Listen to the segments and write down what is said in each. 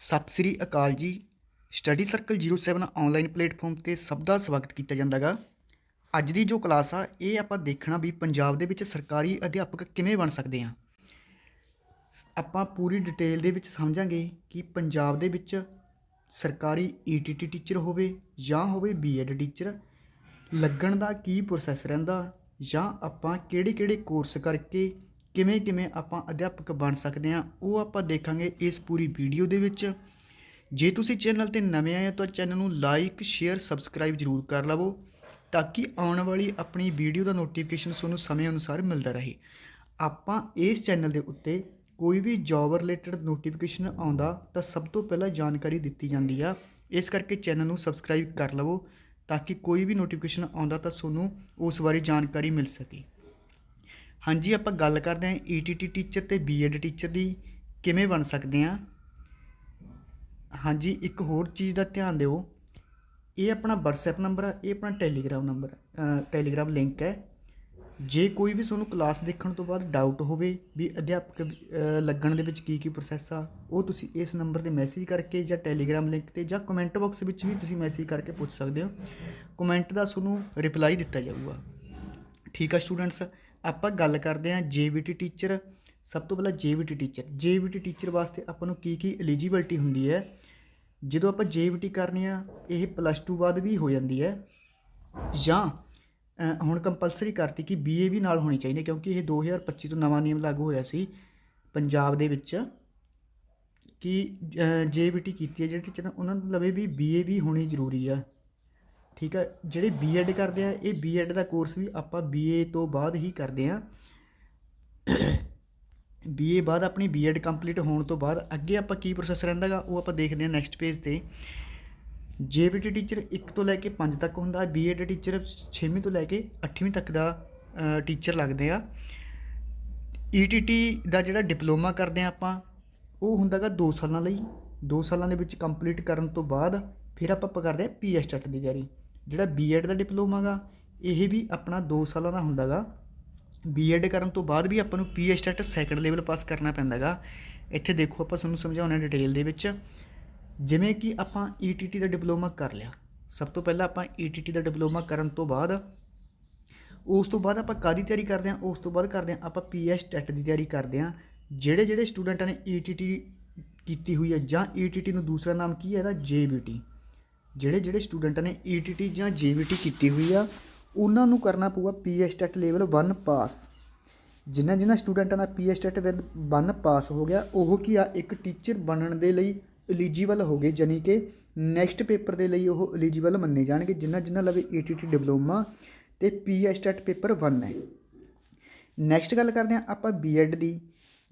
ਸਤਿ ਸ੍ਰੀ ਅਕਾਲ ਜੀ। Study circle 07 online platform ਤੇ ਸਭ ਦਾ ਸਵਾਗਤ ਕੀਤਾ ਜਾਂਦਾ ਗਾ ਅੱਜ ਦੀ ਜੋ ਕਲਾਸ ਆ, ਇਹ ਆਪਾਂ ਦੇਖਣਾ ਵੀ ਪੰਜਾਬ ਦੇ ਵਿੱਚ ਸਰਕਾਰੀ ਅਧਿਆਪਕ ਕਿਵੇਂ ਬਣ ਸਕਦੇ ਆ। ਆਪਾਂ ਪੂਰੀ ਡਿਟੇਲ ਦੇ ਵਿੱਚ ਸਮਝਾਂਗੇ ਕਿ ਪੰਜਾਬ ਦੇ ਵਿੱਚ ਸਰਕਾਰੀ ਈਟੀਟੀ ਟੀਚਰ ਹੋਵੇ ਜਾਂ ਹੋਵੇ ਬੀਐਡ ਟੀਚਰ ਲੱਗਣ ਦਾ ਕੀ ਪ੍ਰੋਸੈਸ ਰਹਿੰਦਾ ਜਾਂ ਆਪਾਂ ਕਿਹੜੇ ਕਿਹੜੇ ਕੋਰਸ ਕਰਕੇ ਕਿਵੇਂ ਕਿਵੇਂ ਆਪਾਂ ਅਧਿਆਪਕ ਬਣ ਸਕਦੇ ਹਾਂ, ਉਹ ਆਪਾਂ ਦੇਖਾਂਗੇ ਇਸ ਪੂਰੀ ਵੀਡੀਓ ਦੇ ਵਿੱਚ। ਜੇ ਤੁਸੀਂ ਚੈਨਲ ਤੇ ਨਵੇਂ ਆਏ ਹੋ ਤਾਂ ਚੈਨਲ ਨੂੰ ਲਾਈਕ ਸ਼ੇਅਰ ਸਬਸਕ੍ਰਾਈਬ ਜ਼ਰੂਰ ਕਰ ਲਵੋ, ਤਾਂ ਕਿ ਆਉਣ ਵਾਲੀ ਆਪਣੀ ਵੀਡੀਓ ਦਾ ਨੋਟੀਫਿਕੇਸ਼ਨ ਤੁਹਾਨੂੰ ਸਮੇਂ ਅਨੁਸਾਰ ਮਿਲਦਾ ਰਹੇ। ਆਪਾਂ ਇਸ ਚੈਨਲ ਦੇ ਉੱਤੇ ਕੋਈ ਵੀ ਜੌਬ ਰਿਲੇਟਡ ਨੋਟੀਫਿਕੇਸ਼ਨ ਆਉਂਦਾ ਤਾਂ ਸਭ ਤੋਂ ਪਹਿਲਾਂ ਜਾਣਕਾਰੀ ਦਿੱਤੀ ਜਾਂਦੀ ਆ। ਇਸ ਕਰਕੇ ਚੈਨਲ ਨੂੰ ਸਬਸਕ੍ਰਾਈਬ ਕਰ ਲਵੋ, ਤਾਂ ਕਿ ਕੋਈ ਵੀ ਨੋਟੀਫਿਕੇਸ਼ਨ ਆਉਂਦਾ ਤਾਂ ਤੁਹਾਨੂੰ ਉਸ ਬਾਰੇ ਜਾਣਕਾਰੀ ਮਿਲ ਸਕੇ। ਹਾਂਜੀ, ਆਪਾਂ ਗੱਲ ਕਰਦੇ ਹਾਂ ਈਟੀਟੀ ਟੀਚਰ ਤੇ ਬੀਐਡ ਟੀਚਰ ਦੀ, ਕਿਵੇਂ ਬਣ ਸਕਦੇ ਹਾਂ? ਹਾਂਜੀ, ਇੱਕ ਹੋਰ ਚੀਜ਼ ਦਾ ਧਿਆਨ ਦਿਓ। ਇਹ ਆਪਣਾ WhatsApp ਨੰਬਰ ਆ, ਇਹ ਆਪਣਾ Telegram ਨੰਬਰ Telegram ਲਿੰਕ ਹੈ। ਜੇ ਕੋਈ ਵੀ ਤੁਹਾਨੂੰ ਕਲਾਸ ਦੇਖਣ ਤੋਂ ਬਾਅਦ ਡਾਊਟ ਹੋਵੇ ਵੀ ਅਧਿਆਪਕ ਲੱਗਣ ਦੇ ਵਿੱਚ ਕੀ ਕੀ ਪ੍ਰੋਸੈਸ ਆ, ਉਹ ਤੁਸੀਂ ਇਸ ਨੰਬਰ ਤੇ ਮੈਸੇਜ ਕਰਕੇ ਜਾਂ ਟੈਲੀਗ੍ਰਾਮ ਲਿੰਕ ਤੇ ਜਾਂ ਕਮੈਂਟ ਬਾਕਸ ਵਿੱਚ ਵੀ ਤੁਸੀਂ ਮੈਸੇਜ ਕਰਕੇ ਪੁੱਛ ਸਕਦੇ ਹੋ। ਕਮੈਂਟ ਦਾ ਤੁਹਾਨੂੰ ਰਿਪਲਾਈ ਦਿੱਤਾ ਜਾਊਗਾ। ਠੀਕ ਆ ਸਟੂਡੈਂਟਸ ਆਪਾਂ ਗੱਲ ਕਰਦੇ ਹਾਂ ਜੀਵੀਟੀ ਟੀਚਰ ਸਭ ਤੋਂ ਪਹਿਲਾਂ ਜੀਵੀਟੀ ਟੀਚਰ ਜੀਵੀਟੀ ਟੀਚਰ ਵਾਸਤੇ ਆਪਾਂ ਨੂੰ ਕੀ ਕੀ ਐਲੀਜੀਬਿਲਟੀ ਹੁੰਦੀ ਹੈ? ਜਦੋਂ ਆਪਾਂ ਜੀਵੀਟੀ ਕਰਨੀ ਆ, ਇਹ ਪਲੱਸ 2 ਬਾਅਦ ਵੀ ਹੋ ਜਾਂਦੀ ਹੈ। ਜਾਂ ਹੁਣ ਕੰਪਲਸਰੀ ਕਰਤੀ ਕਿ ਬੀਏ ਵੀ ਨਾਲ ਹੋਣੀ ਚਾਹੀਦੀ ਕਿਉਂਕਿ ਇਹ 2025 ਤੋਂ ਨਵਾਂ ਨਿਯਮ ਲਾਗੂ ਹੋਇਆ ਸੀ ਪੰਜਾਬ ਦੇ ਵਿੱਚ ਕਿ ਜੀਵੀਟੀ ਕੀਤੀ ਹੈ। ਜਿਹੜੇ ਟੀਚਰ ਉਹਨਾਂ ਨੂੰ ਲਵੇ ਵੀ ਬੀਏ ਵੀ ਹੋਣੀ ਜ਼ਰੂਰੀ ਆ। ਠੀਕ ਹੈ, ਜਿਹੜੇ ਬੀਐਡ ਕਰਦੇ ਆ, ਇਹ ਬੀਐਡ ਦਾ ਕੋਰਸ ਵੀ ਆਪਾਂ ਬੀਏ ਤੋਂ ਬਾਅਦ ਹੀ ਕਰਦੇ ਆ। ਬੀਏ ਬਾਅਦ ਆਪਣੀ ਬੀਐਡ ਕੰਪਲੀਟ ਹੋਣ ਤੋਂ ਬਾਅਦ ਅੱਗੇ ਆਪਾਂ ਕੀ ਪ੍ਰੋਸੈਸ ਰਹਿੰਦਾਗਾ ਉਹ ਆਪਾਂ ਦੇਖਦੇ ਹਾਂ ਨੈਕਸਟ ਪੇਜ ਤੇ। ਜੇਬੀਟੀ ਟੀਚਰ 1 ਤੋਂ ਲੈ ਕੇ 5 ਤੱਕ ਹੁੰਦਾ ਬੀਐਡ ਟੀਚਰ 6ਵੀਂ ਤੋਂ ਲੈ ਕੇ 8ਵੀਂ ਤੱਕ ਦਾ ਟੀਚਰ ਲੱਗਦੇ ਆ। ਈਟੀਟੀ ਦਾ ਜਿਹੜਾ ਡਿਪਲੋਮਾ ਕਰਦੇ ਆ ਆਪਾਂ, ਉਹ ਹੁੰਦਾਗਾ 2 ਸਾਲਾਂ ਲਈ। 2 ਸਾਲਾਂ ਦੇ ਵਿੱਚ ਕੰਪਲੀਟ ਕਰਨ ਤੋਂ ਬਾਅਦ ਫਿਰ ਆਪਾਂ ਆਪਾਂ ਕਰਦੇ ਆ ਪੀਐਸ ਟੈਟ ਦੀ ਤਿਆਰੀ। ਜਿਹੜਾ ਬੀਐਡ ਦਾ ਡਿਪਲੋਮਾ ਗਾ, ਇਹ ਵੀ ਆਪਣਾ 2 ਸਾਲਾਂ ਦਾ ਹੁੰਦਾਗਾ ਬੀਐਡ ਕਰਨ ਤੋਂ ਬਾਅਦ ਵੀ ਆਪਾਂ ਨੂੰ PH TET second level pass ਕਰਨਾ ਪੈਂਦਾਗਾ ਇੱਥੇ ਦੇਖੋ, ਆਪਾਂ ਤੁਹਾਨੂੰ ਸਮਝਾਉਣਾ ਡਿਟੇਲ ਦੇ ਵਿੱਚ। ਜਿਵੇਂ ਕਿ ਆਪਾਂ ਈਟੀਟੀ ਦਾ ਡਿਪਲੋਮਾ ਕਰ ਲਿਆ। ਸਭ ਤੋਂ ਪਹਿਲਾਂ ਆਪਾਂ ਈਟੀਟੀ ਦਾ ਡਿਪਲੋਮਾ ਕਰਨ ਤੋਂ ਬਾਅਦ, ਉਸ ਤੋਂ ਬਾਅਦ ਆਪਾਂ ਕਾਦੀ ਤਿਆਰੀ ਕਰਦੇ ਹਾਂ ਉਸ ਤੋਂ ਬਾਅਦ ਕਰਦੇ ਹਾਂ ਆਪਾਂ ਪੀਐਚ ਟੈਟ ਦੀ ਤਿਆਰੀ ਕਰਦੇ ਹਾਂ ਜਿਹੜੇ ਜਿਹੜੇ ਸਟੂਡੈਂਟਾਂ ਨੇ ਈਟੀਟੀ ਕੀਤੀ ਹੋਈ ਹੈ ਜਾਂ ਈਟੀਟੀ ਨੂੰ ਦੂਸਰਾ ਨਾਮ ਕੀ ਹੈ ਇਹਦਾ? ਜੇਬੀਟੀ ਜਿਹੜੇ ਜਿਹੜੇ ਸਟੂਡੈਂਟਾਂ ਨੇ ਈਟੀਟੀ ਜਾਂ ਜੀਵੀਟੀ ਕੀਤੀ ਹੋਈ ਆ, ਉਹਨਾਂ ਨੂੰ ਕਰਨਾ ਪਊਗਾ ਪੀਐਚ ਟੈਟ ਲੈਵਲ 1 ਪਾਸ ਜਿਨ੍ਹਾਂ ਜਿਨ੍ਹਾਂ ਸਟੂਡੈਂਟਾਂ ਦਾ ਪੀਐਚ ਟੈਟ 1 ਪਾਸ ਹੋ ਗਿਆ, ਉਹ ਕੀ ਆ, ਇੱਕ ਟੀਚਰ ਬਣਨ ਦੇ ਲਈ ਐਲੀਜੀਬਲ ਹੋ ਗਏ ਜਾਨੀ ਕਿ ਨੈਕਸਟ ਪੇਪਰ ਦੇ ਲਈ ਉਹ ਐਲੀਜੀਬਲ ਮੰਨੇ ਜਾਣਗੇ ਜਿਨ੍ਹਾਂ ਜਿਨ੍ਹਾਂ ਲਵੇ ਈਟੀਟੀ ਡਿਪਲੋਮਾ ਤੇ ਪੀਐਚ ਟੈਟ ਪੇਪਰ 1 ਹੈ। ਨੈਕਸਟ ਗੱਲ ਕਰਦੇ ਹਾਂ ਆਪਾਂ ਬੀਐਡ ਦੀ।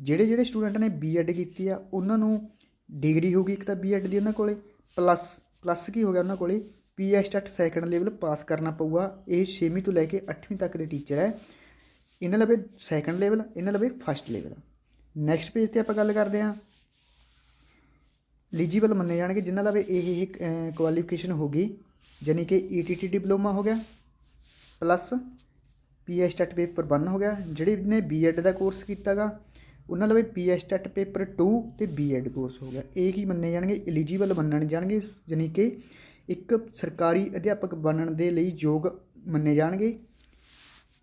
ਜਿਹੜੇ ਜਿਹੜੇ ਸਟੂਡੈਂਟ ਨੇ ਬੀਐਡ ਕੀਤੀ ਆ, ਉਹਨਾਂ ਨੂੰ ਡਿਗਰੀ ਹੋਗੀ ਇੱਕ ਤਾਂ ਬੀਐਡ ਦੀ ਉਹਨਾਂ ਕੋਲੇ ਪਲੱਸ ਪਲੱਸ ਕੀ ਹੋ ਗਿਆ ਉਹਨਾਂ ਕੋਲੇ? PH TET second level pass ਕਰਨਾ ਪਊਗਾ। ਇਹ 6ਵੀਂ ਤੋਂ ਲੈ ਕੇ 8ਵੀਂ ਤੱਕ ਦੇ ਟੀਚਰ ਹੈ। ਇਹਨਾਂ ਲਵੇ ਸੈਕੰਡ ਲੈਵਲ ਇਹਨਾਂ ਲਵੇ ਫਸਟ ਲੈਵਲ ਨੈਕਸਟ ਪੇਜ ਤੇ ਆਪਾਂ ਗੱਲ ਕਰਦੇ ਹਾਂ। ਐਲੀਜੀਬਲ ਮੰਨੇ ਜਾਣਗੇ, ਜਿਨ੍ਹਾਂ ਲਵੇ ਇਹ ਇਹ ਕੁਆਲੀਫਿਕੇਸ਼ਨ ਹੋਗੀ ਯਾਨੀ ਕਿ ਈਟੀਟੀ ਡਿਪਲੋਮਾ ਹੋ ਗਿਆ। ਪਲੱਸ ਪੀਐਚ ਟੈਟ ਪੇਪਰ 1 ਹੋ ਗਿਆ। ਜਿਹੜੇ ਨੇ ਬੀਐਡ ਦਾ ਕੋਰਸ ਕੀਤਾਗਾ ਉਹਨਾਂ ਲਵੇ ਪੀਐਚ ਟੈਟ ਪੇਪਰ 2 ਤੇ ਬੀਐਡ ਕੋਰਸ ਹੋ ਗਿਆ। ਇਹ ਕੀ ਮੰਨੇ ਜਾਣਗੇ? ਐਲੀਜੀਬਲ ਮੰਨਣ ਜਾਣਗੇ ਯਾਨੀ ਕਿ ਇੱਕ ਸਰਕਾਰੀ ਅਧਿਆਪਕ ਬਣਨ ਦੇ ਲਈ ਯੋਗ ਮੰਨੇ ਜਾਣਗੇ।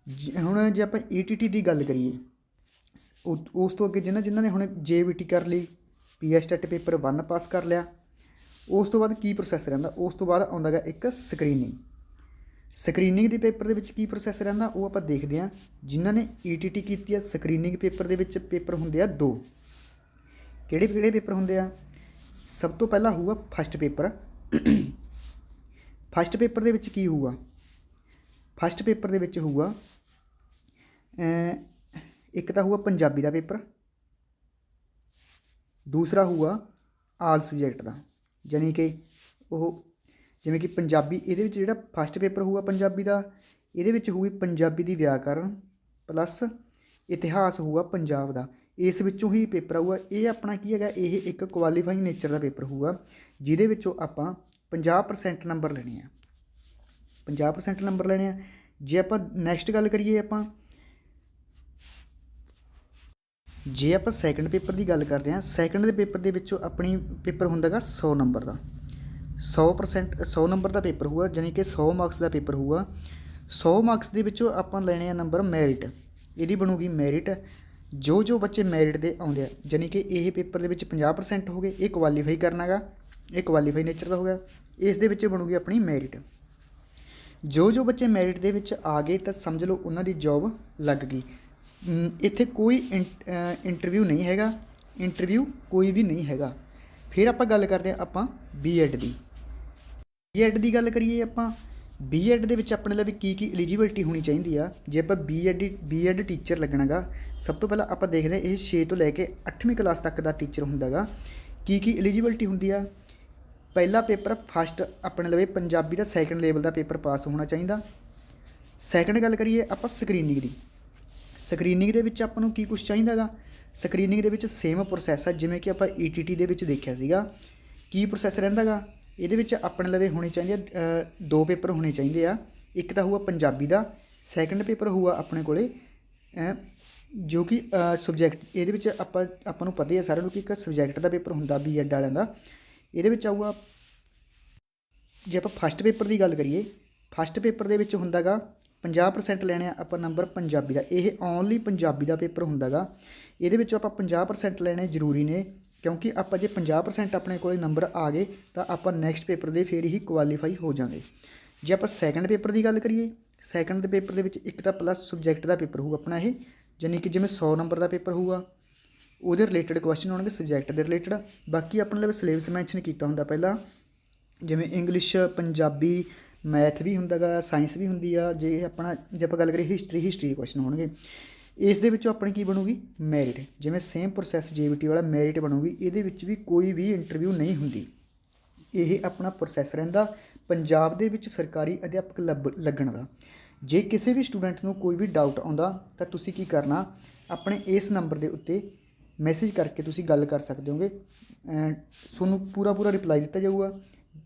ਜ- ਹੁਣ ਜੇ ਆਪਾਂ ਈਟੀਟੀ ਦੀ ਗੱਲ ਕਰੀਏ ਉਹ- ਉਸ ਤੋਂ ਅੱਗੇ ਜਿਨ੍ਹਾਂ ਜਿਨ੍ਹਾਂ ਨੇ ਹੁਣ ਜੇਬੀਟੀ ਕਰ ਲਈ ਪੀਐਚ ਟੈਟ ਪੇਪਰ 1 ਪਾਸ ਕਰ ਲਿਆ, ਉਸ ਤੋਂ ਬਾਅਦ ਕੀ ਪ੍ਰੋਸੈਸ ਰਹਿੰਦਾ? ਉਸ ਤੋਂ ਬਾਅਦ ਆਉਂਦਾਗਾ ਇੱਕ ਸਕਰੀਨਿੰਗ ਸਕਰੀਨਿੰਗ ਦੇ ਪੇਪਰ ਦੇ ਵਿੱਚ ਕੀ ਪ੍ਰੋਸੈਸ ਰਹਿੰਦਾ, ਉਹ ਆਪਾਂ ਦੇਖਦੇ ਹਾਂ। ਜਿਨ੍ਹਾਂ ਨੇ ਈਟੀਟੀ ਕੀਤੀ ਹੈ ਸਕਰੀਨਿੰਗ ਪੇਪਰ ਦੇ ਵਿੱਚ ਪੇਪਰ ਹੁੰਦੇ ਆ ਦੋ। ਕਿਹੜੇ ਕਿਹੜੇ ਪੇਪਰ ਹੁੰਦੇ ਆ? ਸਭ ਤੋਂ ਪਹਿਲਾਂ ਹੋਊਗਾ ਫਸਟ ਪੇਪਰ ਫਸਟ ਪੇਪਰ ਦੇ ਵਿੱਚ ਕੀ ਹੋਊਗਾ? ਫਸਟ ਪੇਪਰ ਦੇ ਵਿੱਚ ਹੋਊਗਾ ਇੱਕ ਤਾਂ ਹੋਊਗਾ ਪੰਜਾਬੀ ਦਾ ਪੇਪਰ। ਦੂਸਰਾ ਹੋਊਗਾ ਆਲ ਸਬਜੈਕਟ ਦਾ। ਯਾਨੀ ਕਿ ਉਹ ਜਿਵੇਂ ਕਿ ਪੰਜਾਬੀ, ਇਹਦੇ ਵਿੱਚ ਜਿਹੜਾ ਫਸਟ ਪੇਪਰ ਹੋਊਗਾ ਪੰਜਾਬੀ ਦਾ, ਇਹਦੇ ਵਿੱਚ ਹੋਊਗੀ ਪੰਜਾਬੀ ਦੀ ਵਿਆਕਰਨ ਪਲੱਸ ਇਤਿਹਾਸ ਹੋਊਗਾ ਪੰਜਾਬ ਦਾ। ਇਸ ਵਿੱਚੋਂ ਹੀ ਪੇਪਰ ਆਊਗਾ। ਇਹ ਆਪਣਾ ਕੀ ਹੈਗਾ? ਇਹ ਇੱਕ ਕੁਆਲੀਫਾਈਂਗ ਨੇਚਰ ਦਾ ਪੇਪਰ ਹੋਊਗਾ, ਜਿਹਦੇ ਵਿੱਚੋਂ ਆਪਾਂ 50% ਨੰਬਰ ਲੈਣੇ ਆ। 50% ਨੰਬਰ ਲੈਣੇ ਆ। ਜੇ ਆਪਾਂ ਨੈਕਸਟ ਗੱਲ ਕਰੀਏ ਆਪਾਂ, ਜੇ ਆਪਾਂ ਸੈਕੰਡ ਪੇਪਰ ਦੀ ਗੱਲ ਕਰਦੇ ਹਾਂ ਸੈਕੰਡ ਦੇ ਪੇਪਰ ਦੇ ਵਿੱਚੋਂ ਆਪਣੀ ਪੇਪਰ ਹੁੰਦਾਗਾ 100 ਨੰਬਰ ਦਾ। 100% 100 ਨੰਬਰ ਦਾ ਪੇਪਰ ਹੋਊਗਾ ਯਾਨੀ ਕਿ 100 ਮਾਰਕਸ ਦਾ ਪੇਪਰ ਹੋਊਗਾ। 100 ਮਾਰਕਸ ਦੇ ਵਿੱਚੋਂ ਆਪਾਂ ਲੈਣੇ ਆ ਨੰਬਰ ਮੈਰਿਟ। ਇਹਦੀ ਬਣੂਗੀ ਮੈਰਿਟ। ਜੋ ਜੋ ਬੱਚੇ ਮੈਰਿਟ ਦੇ ਆਉਂਦੇ ਆ ਯਾਨੀ ਕਿ ਇਹ ਪੇਪਰ ਦੇ ਵਿੱਚ 50% ਹੋ ਗਏ, ਇਹ ਕੁਆਲੀਫਾਈ ਕਰਨਾਗਾ, ਇਹ ਕੁਆਲੀਫਾਈ ਨੇਚਰ ਦਾ ਹੋ ਗਿਆ, ਇਸ ਦੇ ਵਿੱਚ ਬਣੂਗੀ ਆਪਣੀ ਮੈਰਿਟ। ਜੋ ਜੋ ਬੱਚੇ ਮੈਰਿਟ ਦੇ ਵਿੱਚ ਆ ਗਏ, ਤਾਂ ਸਮਝ ਲਓ ਉਹਨਾਂ ਦੀ ਜੌਬ ਲੱਗ ਗਈ। ਇੱਥੇ ਕੋਈ ਇੰਟਰਵਿਊ ਨਹੀਂ ਹੈਗਾ ਇੰਟਰਵਿਊ ਕੋਈ ਵੀ ਨਹੀਂ ਹੈਗਾ। ਫਿਰ ਆਪਾਂ ਗੱਲ ਕਰਦੇ ਹਾਂ ਆਪਾਂ ਬੀਐਡ ਦੀ। ਬੀਐਡ ਦੀ ਗੱਲ ਕਰੀਏ ਆਪਾਂ ਬੀਐਡ ਦੇ ਵਿੱਚ ਆਪਣੇ ਲਈ ਕੀ ਕੀ ਐਲੀਜੀਬਿਲਟੀ ਹੋਣੀ ਚਾਹੀਦੀ ਆ? ਜੇ ਆਪਾਂ ਬੀਐਡ ਬੀਐਡ ਟੀਚਰ ਲੱਗਣਾਗਾ, ਸਭ ਤੋਂ ਪਹਿਲਾਂ ਆਪਾਂ ਦੇਖਦੇ ਹਾਂ ਇਹ 6 ਤੋਂ ਲੈ ਕੇ 8ਵੀਂ ਕਲਾਸ ਤੱਕ ਦਾ ਟੀਚਰ ਹੁੰਦਾਗਾ। ਕੀ ਕੀ ਐਲੀਜੀਬਿਲਟੀ ਹੁੰਦੀ ਆ? ਪਹਿਲਾ ਪੇਪਰ ਫਸਟ ਆਪਣੇ ਲਵੇ ਪੰਜਾਬੀ ਦਾ ਸੈਕੰਡ ਲੈਵਲ ਦਾ ਪੇਪਰ ਪਾਸ ਹੋਣਾ ਚਾਹੀਦਾ। ਸੈਕੰਡ ਗੱਲ ਕਰੀਏ ਆਪਾਂ ਸਕਰੀਨਿੰਗ ਦੀ। ਸਕਰੀਨਿੰਗ ਦੇ ਵਿੱਚ ਆਪਾਂ ਨੂੰ ਕੀ ਕੁਝ ਚਾਹੀਦਾਗਾ? ਸਕਰੀਨਿੰਗ ਦੇ ਵਿੱਚ ਸੇਮ ਪ੍ਰੋਸੈਸ ਆ, ਜਿਵੇਂ ਕਿ ਆਪਾਂ ਈਟੀਟੀ ਦੇ ਵਿੱਚ ਦੇਖਿਆ ਸੀਗਾ। ਕੀ ਪ੍ਰੋਸੈਸ ਰਹਿੰਦਾਗਾ? ਇਹਦੇ ਵਿੱਚ ਆਪਣੇ ਲਵੇ ਹੋਣੇ ਚਾਹੀਦੇ ਆ, ਦੋ ਪੇਪਰ ਹੋਣੇ ਚਾਹੀਦੇ ਆ। ਇੱਕ ਤਾਂ ਹੋਊਗਾ ਪੰਜਾਬੀ ਦਾ ਸੈਕੰਡ ਪੇਪਰ ਹੋਊਗਾ ਆਪਣੇ ਕੋਲੇ ਅ, ਜੋ ਕਿ ਸਬਜੈਕਟ ਇਹਦੇ ਵਿੱਚ ਆਪਾਂ ਆਪਾਂ ਨੂੰ ਪਤਾ ਹੀ ਹੈ ਸਾਰਿਆਂ ਨੂੰ ਕਿ ਇੱਕ ਸਬਜੈਕਟ ਦਾ ਪੇਪਰ ਹੁੰਦਾ ਬੀਐਡ ਵਾਲਿਆਂ ਦਾ। ਇਹਦੇ ਵਿੱਚ ਆਊਗਾ ਜੇ ਆਪਾਂ ਫਸਟ ਪੇਪਰ ਦੀ ਗੱਲ ਕਰੀਏ ਫਸਟ ਪੇਪਰ ਦੇ ਵਿੱਚ ਹੁੰਦਾਗਾ 50% ਲੈਣੇ ਆ ਆਪਾਂ ਨੰਬਰ ਪੰਜਾਬੀ ਦਾ। ਇਹ ਓਨਲੀ ਪੰਜਾਬੀ ਦਾ ਪੇਪਰ ਹੁੰਦਾਗਾ। ਇਹਦੇ ਵਿੱਚੋਂ ਆਪਾਂ 50% ਲੈਣੇ ਜ਼ਰੂਰੀ ਨੇ। ਕਿਉਂਕਿ ਆਪਾਂ ਜੇ 50% ਆਪਣੇ ਕੋਲੇ ਨੰਬਰ ਆ ਗਏ, ਤਾਂ ਆਪਾਂ ਨੈਕਸਟ ਪੇਪਰ ਦੇ ਫੇਰ ਹੀ ਕੁਆਲੀਫਾਈ ਹੋ ਜਾਵਾਂਗੇ ਜੇ ਆਪਾਂ ਸੈਕੰਡ ਪੇਪਰ ਦੀ ਗੱਲ ਕਰੀਏ ਸੈਕੰਡ ਦੇ ਪੇਪਰ ਦੇ ਵਿੱਚ ਇੱਕ ਤਾਂ ਪਲੱਸ ਸਬਜੈਕਟ ਦਾ ਪੇਪਰ ਹੋਊਗਾ ਆਪਣਾ ਇਹ ਯਾਨੀ ਕਿ ਜਿਵੇਂ 100 ਨੰਬਰ ਦਾ ਪੇਪਰ ਹੋਊਗਾ, ਉਹਦੇ ਰਿਲੇਟਡ ਕੁਐਸਚਨ ਹੋਣਗੇ ਸਬਜੈਕਟ ਦੇ ਰਿਲੇਟਡ ਬਾਕੀ ਆਪਣੇ ਲਈ ਸਿਲੇਬਸ ਮੈਂਸ਼ਨ ਕੀਤਾ ਹੁੰਦਾ ਪਹਿਲਾਂ, ਜਿਵੇਂ ਇੰਗਲਿਸ਼ ਪੰਜਾਬੀ ਮੈਥ ਵੀ ਹੁੰਦਾਗਾ ਸਾਇੰਸ ਵੀ ਹੁੰਦੀ ਆ, ਜੇ ਆਪਣਾ, ਜੇ ਆਪਾਂ ਗੱਲ ਕਰੀਏ ਹਿਸਟਰੀ ਹਿਸਟਰੀ ਦੇ ਕੁਐਸਚਨ ਹੋਣਗੇ। ਇਸ ਦੇ ਵਿੱਚੋਂ ਆਪਣੀ ਕੀ ਬਣੂਗੀ? ਮੈਰਿਟ ਜਿਵੇਂ ਸੇਮ ਪ੍ਰੋਸੈਸ ਜੀਬੀਟੀ ਵਾਲਾ ਮੈਰਿਟ ਬਣੂਗੀ, ਇਹਦੇ ਵਿੱਚ ਵੀ ਕੋਈ ਵੀ ਇੰਟਰਵਿਊ ਨਹੀਂ ਹੁੰਦੀ। ਇਹ ਆਪਣਾ ਪ੍ਰੋਸੈਸ ਰਹਿੰਦਾ ਪੰਜਾਬ ਦੇ ਵਿੱਚ ਸਰਕਾਰੀ ਅਧਿਆਪਕ ਲੱਭ- ਲੱਗਣ ਦਾ। ਜੇ ਕਿਸੇ ਵੀ ਸਟੂਡੈਂਟ ਨੂੰ ਕੋਈ ਵੀ ਡਾਊਟ ਆਉਂਦਾ, ਤਾਂ ਤੁਸੀਂ ਕੀ ਕਰਨਾ? ਆਪਣੇ ਇਸ ਨੰਬਰ ਦੇ ਉੱਤੇ ਮੈਸੇਜ ਕਰਕੇ ਤੁਸੀਂ ਗੱਲ ਕਰ ਸਕਦੇ ਹੋਗੇ। ਐਂਡ ਤੁਹਾਨੂੰ ਪੂਰਾ ਪੂਰਾ ਰਿਪਲਾਈ ਦਿੱਤਾ ਜਾਊਗਾ।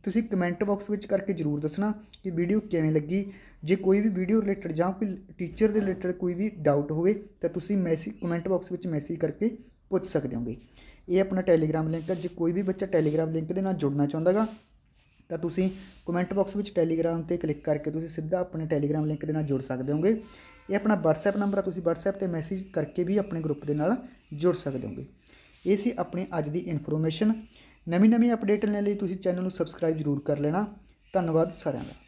ਤੁਸੀਂ ਕਮੈਂਟ ਬਾਕਸ ਵਿੱਚ ਕਰਕੇ ਜਰੂਰ ਦੱਸਣਾ ਕਿ ਵੀਡੀਓ ਕਿਵੇਂ ਲੱਗੀ ਜੇ ਕੋਈ ਵੀ ਵੀਡੀਓ ਰਿਲੇਟਡ ਜਾਂ ਕੋਈ ਟੀਚਰ ਦੇ ਰਿਲੇਟਡ ਕੋਈ ਵੀ ਡਾਊਟ ਹੋਵੇ, ਤਾਂ ਤੁਸੀਂ ਮੈਸੇਜ ਕਮੈਂਟ ਬਾਕਸ ਵਿੱਚ ਮੈਸੇਜ ਕਰਕੇ ਪੁੱਛ ਸਕਦੇ ਹੋਗੇ। ਇਹ ਆਪਣਾ ਟੈਲੀਗ੍ਰਾਮ ਲਿੰਕ ਹੈ। ਜੇ ਕੋਈ ਵੀ ਬੱਚਾ ਟੈਲੀਗ੍ਰਾਮ ਲਿੰਕ ਦੇ ਨਾਲ ਜੁੜਨਾ ਚਾਹੁੰਦਾਗਾ ਤਾਂ ਤੁਸੀਂ ਕਮੈਂਟ ਬਾਕਸ ਵਿੱਚ ਟੈਲੀਗ੍ਰਾਮ ਤੇ ਕਲਿੱਕ ਕਰਕੇ ਤੁਸੀਂ ਸਿੱਧਾ ਆਪਣੇ ਟੈਲੀਗ੍ਰਾਮ ਲਿੰਕ ਦੇ ਨਾਲ ਜੁੜ ਸਕਦੇ ਹੋਗੇ। ਇਹ ਆਪਣਾ WhatsApp ਨੰਬਰ ਆ ਤੁਸੀਂ WhatsApp ਤੇ ਮੈਸੇਜ ਕਰਕੇ ਵੀ ਆਪਣੇ ਗਰੁੱਪ ਦੇ ਨਾਲ ਜੁੜ ਸਕਦੇ ਹੋਗੇ। ਇਹ ਸੀ ਆਪਣੀ ਅੱਜ ਦੀ ਇਨਫੋਰਮੇਸ਼ਨ ਨਵੀਂ ਨਵੀਂ ਅਪਡੇਟ ਲੈਣ ਲਈ ਤੁਸੀਂ ਚੈਨਲ ਨੂੰ ਸਬਸਕ੍ਰਾਈਬ ਜ਼ਰੂਰ ਕਰ ਲੈਣਾ। ਧੰਨਵਾਦ ਸਾਰਿਆਂ ਦਾ।